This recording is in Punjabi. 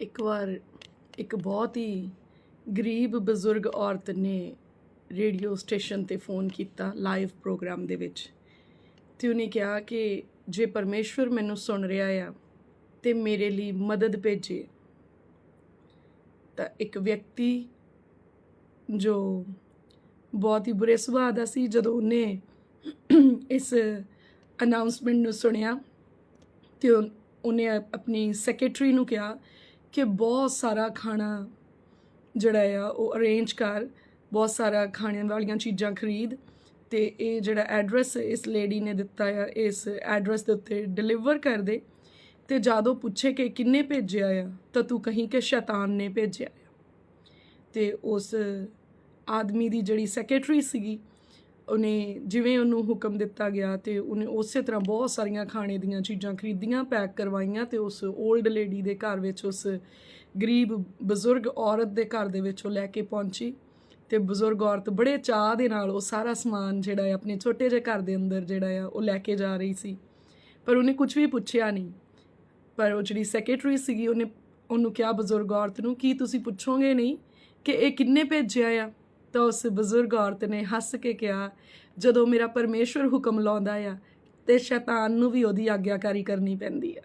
ਇੱਕ ਵਾਰ ਇੱਕ ਬਹੁਤ ਹੀ ਗਰੀਬ, ਬਜ਼ੁਰਗ ਔਰਤ ਨੇ ਰੇਡੀਓ ਸਟੇਸ਼ਨ ਤੇ ਫੋਨ ਕੀਤਾ ਲਾਈਵ ਪ੍ਰੋਗਰਾਮ ਦੇ ਵਿੱਚ ਤੇ ਉਹਨੇ ਕਿਹਾ ਕਿ ਜੇ ਪਰਮੇਸ਼ਵਰ ਮੈਨੂੰ ਸੁਣ ਰਿਹਾ ਆ ਤੇ ਮੇਰੇ ਲਈ ਮਦਦ ਭੇਜੇ। ਤਾਂ ਇੱਕ ਵਿਅਕਤੀ ਜੋ ਬਹੁਤ ਹੀ ਬੁਰੇ ਸੁਭਾਅ ਦਾ ਸੀ, ਜਦੋਂ ਉਹਨੇ ਇਸ ਅਨਾਉਂਸਮੈਂਟ ਨੂੰ ਸੁਣਿਆ ਤੇ ਉਹਨੇ ਆਪਣੀ ਸੈਕਟਰੀ ਨੂੰ ਕਿਹਾ ਕਿ ਬਹੁਤ ਸਾਰਾ ਖਾਣਾ ਜਿਹੜਾ ਆ, ਉਹ ਅਰੇਂਜ ਕਰ, ਬਹੁਤ ਸਾਰਾ ਖਾਣੇ ਵਾਲੀਆਂ ਚੀਜ਼ਾਂ ਖਰੀਦ ਤੇ ਇਹ ਜਿਹੜਾ ਐਡਰੈਸ ਇਸ ਲੇਡੀ ਨੇ ਦਿੱਤਾ ਆ, ਇਸ ਐਡਰੈਸ ਦੇ ਉੱਤੇ ਡਿਲੀਵਰ ਕਰ ਦੇ ਤੇ ਜਦੋਂ ਪੁੱਛੇ ਕਿ ਕਿੰਨੇ ਭੇਜਿਆ ਆ, ਤਾਂ ਤੂੰ ਕਹੀਂ ਕਿ ਸ਼ੈਤਾਨ ਨੇ ਭੇਜਿਆ ਆ। ਤੇ ਉਸ ਆਦਮੀ ਦੀ ਜਿਹੜੀ ਸੈਕਟਰੀ ਸੀਗੀ ਉਹਨੇ ਜਿਵੇਂ ਉਹਨੂੰ ਹੁਕਮ ਦਿੱਤਾ ਗਿਆ ਤੇ ਉਹਨੇ ਉਸੇ ਤਰ੍ਹਾਂ ਬਹੁਤ ਸਾਰੀਆਂ ਖਾਣੇ ਦੀਆਂ ਚੀਜ਼ਾਂ ਖਰੀਦੀਆਂ, ਪੈਕ ਕਰਵਾਈਆਂ ਤੇ ਉਸ 올ਡ ਲੇਡੀ ਦੇ ਘਰ ਵਿੱਚ ਉਸ ਗਰੀਬ ਬਜ਼ੁਰਗ ਔਰਤ ਦੇ ਘਰ ਦੇ ਵਿੱਚ ਉਹ ਲੈ ਕੇ ਪਹੁੰਚੀ ਤੇ ਬਜ਼ੁਰਗ ਔਰਤ ਬੜੇ ਚਾਹ ਦੇ ਨਾਲ ਉਹ ਸਾਰਾ ਸਮਾਨ ਜਿਹੜਾ ਹੈ ਆਪਣੇ ਛੋਟੇ ਜਿਹੇ ਘਰ ਦੇ ਅੰਦਰ ਜਿਹੜਾ ਆ ਉਹ ਲੈ ਕੇ ਜਾ ਰਹੀ ਸੀ। ਪਰ ਉਹਨੇ ਕੁਝ ਵੀ ਪੁੱਛਿਆ ਨਹੀਂ। ਪਰ ਉਹ ਜਿਹੜੀ ਸੈਕਟਰੀ ਸੀਗੀ ਉਹਨੇ ਉਹਨੂੰ ਕਿਹਾ ਬਜ਼ੁਰਗ ਔਰਤ ਨੂੰ, ਕੀ ਤੁਸੀਂ ਪੁੱਛੋਗੇ ਨਹੀਂ ਕਿ ਇਹ ਕਿੰਨੇ ਭੇਜਿਆ ਆ? ਤਾਂ ਉਸ ਬਜ਼ੁਰਗ ਔਰਤ ਨੇ ਹੱਸ ਕੇ ਕਿਹਾ, ਜਦੋਂ ਮੇਰਾ ਪਰਮੇਸ਼ਵਰ ਹੁਕਮ ਲਾਉਂਦਾ ਆ, ਤੇ ਸ਼ੈਤਾਨ ਨੂੰ ਵੀ ਉਹਦੀ ਆਗਿਆਕਾਰੀ ਕਰਨੀ ਪੈਂਦੀ ਆ।